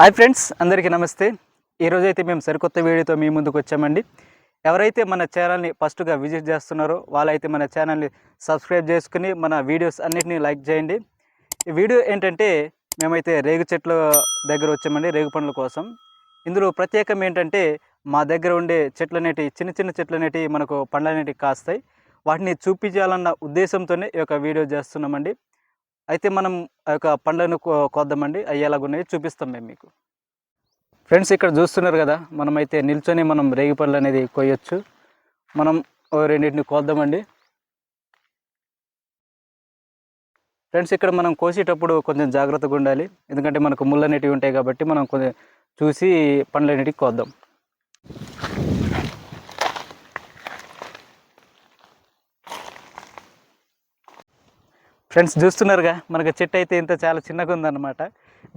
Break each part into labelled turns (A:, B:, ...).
A: Hi friends అందరికీ నమస్తే. ఈరోజు అయితే మేము సరికొత్త వీడియోతో మీ ముందుకు వచ్చామండి. ఎవరైతే మన ఛానల్ని ఫస్ట్గా విజిట్ చేస్తున్నారో వాళ్ళైతే మన ఛానల్ని సబ్స్క్రైబ్ చేసుకుని మన వీడియోస్ అన్నిటినీ లైక్ చేయండి. ఈ వీడియో ఏంటంటే మేమైతే రేగు చెట్ల దగ్గర వచ్చామండి రేగు పండ్ల కోసం. ఇందులో ప్రత్యేకం ఏంటంటే మా దగ్గర ఉండే చెట్లు చిన్న చిన్న చెట్లు మనకు పండ్లనేటివి కాస్తాయి. వాటిని చూపించాలన్న ఉద్దేశంతోనే ఈ యొక్క వీడియో చేస్తున్నామండి. అయితే మనం ఆ యొక్క పండ్లను కో- కోద్దామండి. అవి ఎలాగున్నాయి చూపిస్తాం మేము మీకు. ఫ్రెండ్స్ ఇక్కడ చూస్తున్నారు కదా మనమైతే నిల్చొని మనం రేగి పండ్లు అనేది కొయ్యొచ్చు. మనం రెండింటిని కోద్దామండి. ఫ్రెండ్స్ ఇక్కడ మనం కోసేటప్పుడు కొంచెం జాగ్రత్తగా ఉండాలి. ఎందుకంటే మనకు ముళ్ళు అనేటివి ఉంటాయి కాబట్టి మనం కొంచెం చూసి పండ్లు అనేటివి కోద్దాం. ఫ్రెండ్స్ చూస్తున్నారుగా మనకు చెట్టు అయితే ఇంత చాలా చిన్నగా ఉందన్నమాట.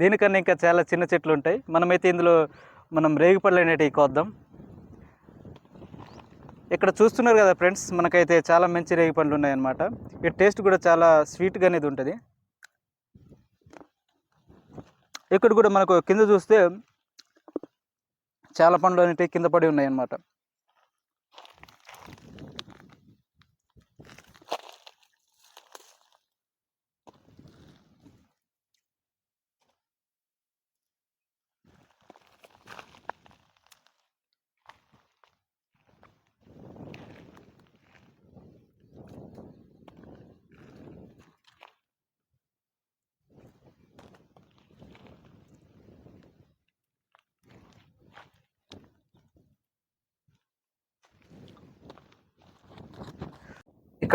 A: దీనికన్నా ఇంకా చాలా చిన్న చెట్లు ఉంటాయి. మనమైతే ఇందులో మనం రేగిపళ్ళు అనేటివి కోద్దాం. ఇక్కడ చూస్తున్నారు కదా ఫ్రెండ్స్ మనకైతే చాలా మంచి రేగిపళ్ళు ఉన్నాయన్నమాట. ఈ టేస్ట్ కూడా చాలా స్వీట్గా అనేది ఉంటుంది. ఇక్కడ కూడా మనకు కింద చూస్తే చాలా పండ్లు అనేటివి కింద పడి ఉన్నాయన్నమాట.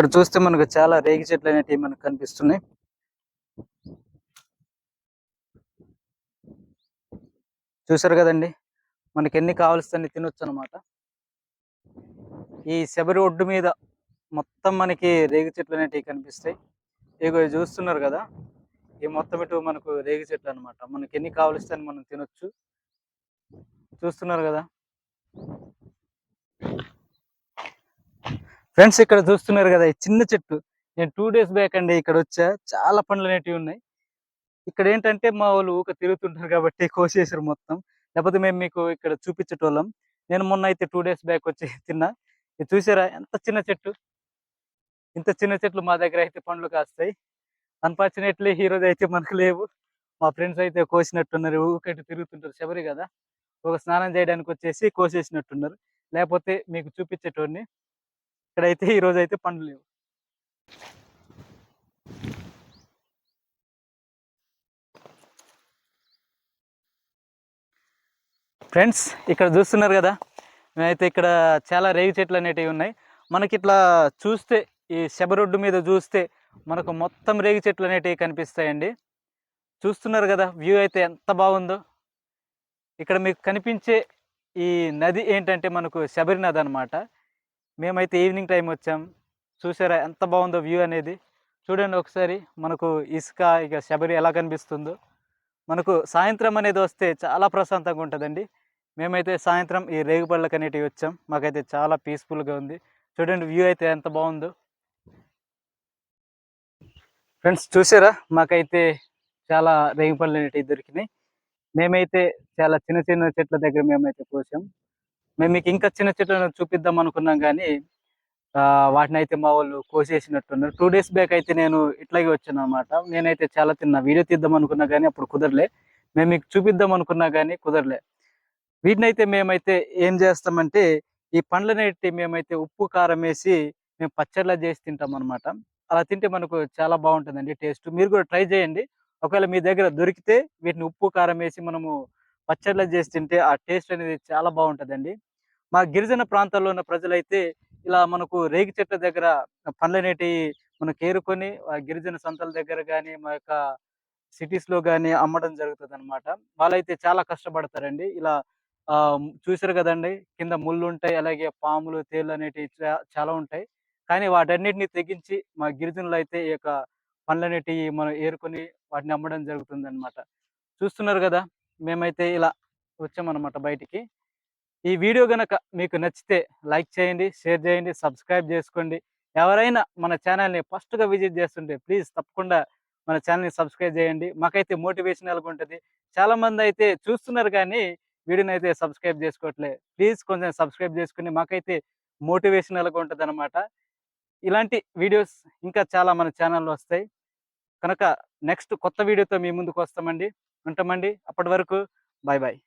A: ఇక్కడ చూస్తే మనకు చాలా రేగి చెట్లు అనేటివి మనకు కనిపిస్తున్నాయి. చూసారు కదండి? మనకి ఎన్ని కావాల్సిన తినొచ్చు అనమాట ఈ శబరి ఒడ్డు మీద మొత్తం మనకి రేగి చెట్లు అనేటివి కనిపిస్తాయి. ఇగో చూస్తున్నారు కదా? ఈ మొత్తం ఇటు మనకు రేగి చెట్లు అనమాట మనకి ఎన్ని కావలిస్తే మనం తినొచ్చు. చూస్తున్నారు కదా? ఫ్రెండ్స్ ఇక్కడ చూస్తున్నారు కదా ఈ చిన్న చెట్టు. నేను టూ డేస్ బ్యాక్ అండి ఇక్కడ వచ్చా. చాలా పండ్లు అనేటివి ఉన్నాయి. ఇక్కడ ఏంటంటే మా వాళ్ళు ఊక తిరుగుతుంటారు కాబట్టి కోసేసారు మొత్తం. లేకపోతే మేము మీకు ఇక్కడ చూపించేటోళ్ళం. నేను మొన్న అయితే టూ డేస్ బ్యాక్ వచ్చి తిన్నా. ఇది చూసారా? ఎంత చిన్న చెట్టు. ఇంత చిన్న చెట్లు మా దగ్గర అయితే పండ్లు కాస్తాయి. అన్ఫార్చునేట్లీ హీరోది అయితే మనకు లేవు. మా ఫ్రెండ్స్ అయితే కోసినట్టున్నారు. ఊకటి తిరుగుతుంటారు శబరి కదా. ఒక స్నానం చేయడానికి వచ్చేసి కోసేసినట్టున్నారు. లేకపోతే మీకు చూపించేటోడిని. ఇక్కడైతే ఈ రోజు అయితే పండ్లు లేవు. ఫ్రెండ్స్ ఇక్కడ చూస్తున్నారు కదా? మేమైతే ఇక్కడ చాలా రేగి చెట్లు అనేటివి ఉన్నాయి. మనకి ఇట్లా చూస్తే ఈ శబరొడ్డు మీద చూస్తే మనకు మొత్తం రేగి చెట్లు అనేటివి కనిపిస్తాయండి. చూస్తున్నారు కదా? వ్యూ అయితే ఎంత బాగుందో. ఇక్కడ మీకు కనిపించే ఈ నది ఏంటంటే మనకు శబరి నది అనమాట మేమైతే ఈవినింగ్ టైం వచ్చాం. చూసారా ఎంత బాగుందో వ్యూ అనేది. చూడండి ఒకసారి మనకు ఇసుక ఇక శబరి ఎలా కనిపిస్తుందో. మనకు సాయంత్రం అనేది వస్తే చాలా ప్రశాంతంగా ఉంటుందండి. మేమైతే సాయంత్రం ఈ రేగుపళ్ళకి అనేటివి వచ్చాం. మాకైతే చాలా పీస్ఫుల్గా ఉంది. చూడండి వ్యూ అయితే ఎంత బాగుందో. ఫ్రెండ్స్ చూసారా? మాకైతే చాలా రేగిపళ్ళు అనేటివి దొరికినాయి. మేమైతే చాలా చిన్న చిన్న చెట్ల దగ్గర మేమైతే కోసాం. మేము మీకు ఇంకా చిన్న చెట్లను చూపిద్దాం అనుకున్నాం కానీ ఆ, వాటిని అయితే మా వాళ్ళు కోసేసినట్టున్నారు. టూ డేస్ బ్యాక్ అయితే నేను ఇట్లాగే వచ్చాను అనమాట నేనైతే చాలా తిన్నా. వీడియో తీద్దాం అనుకున్నా కానీ అప్పుడు కుదరలే. మేము మీకు చూపిద్దాం అనుకున్నా కానీ కుదరలే. వీటిని అయితే మేమైతే ఏం చేస్తామంటే ఈ పండ్లనేటి మేమైతే ఉప్పు కారం వేసి మేము పచ్చళ్ళ చేసి తింటాం అనమాట అలా తింటే మనకు చాలా బాగుంటుందండి టేస్ట్. మీరు కూడా ట్రై చేయండి. ఒకవేళ మీ దగ్గర దొరికితే వీటిని ఉప్పు కారం వేసి మనము పచ్చళ్ళ చేసి తింటే ఆ టేస్ట్ అనేది చాలా బాగుంటుందండి. మా గిరిజన ప్రాంతాల్లో ఉన్న ప్రజలైతే ఇలా మనకు రేగి చెట్ల దగ్గర పండ్లనేటివి మనకు ఏరుకొని ఆ గిరిజన సంతల దగ్గర కానీ మా యొక్క సిటీస్లో లో కానీ అమ్మడం జరుగుతుంది అనమాట వాళ్ళైతే చాలా కష్టపడతారండి. ఇలా ఆ చూసారు కదండి కింద ముళ్ళు ఉంటాయి అలాగే పాములు తేళ్ళు అనేటివి చాలా ఉంటాయి. కానీ వాటన్నిటిని తెగించి మా గిరిజనులు అయితే ఈ యొక్క పండ్లనేటివి మనం ఏరుకొని వాటిని అమ్మడం జరుగుతుంది అనమాట చూస్తున్నారు కదా? మేమైతే ఇలా వచ్చామన్నమాట బయటికి. ఈ వీడియో గనక మీకు నచ్చితే లైక్ చేయండి షేర్ చేయండి సబ్స్క్రైబ్ చేసుకోండి. ఎవరైనా మన ఛానల్ని ఫస్ట్గా విజిట్ చేస్తుంటే ప్లీజ్ తప్పకుండా మన ఛానల్ని సబ్స్క్రైబ్ చేయండి. మాకైతే మోటివేషనల్గా ఉంటుంది చాలా మంది అయితే చూస్తున్నారు కానీ వీడియోని అయితే సబ్స్క్రైబ్ చేసుకోవట్లే. ప్లీజ్ కొంచెం సబ్స్క్రైబ్ చేసుకుని మాకైతే మోటివేషనల్గా ఉంటుంది అనమాట ఇలాంటి వీడియోస్ ఇంకా చాలా మన ఛానల్లో వస్తాయి. కనుక నెక్స్ట్ కొత్త వీడియోతో మీ ముందుకు వస్తామండి. ఉంటామండి. అప్పటి వరకు బాయ్ బాయ్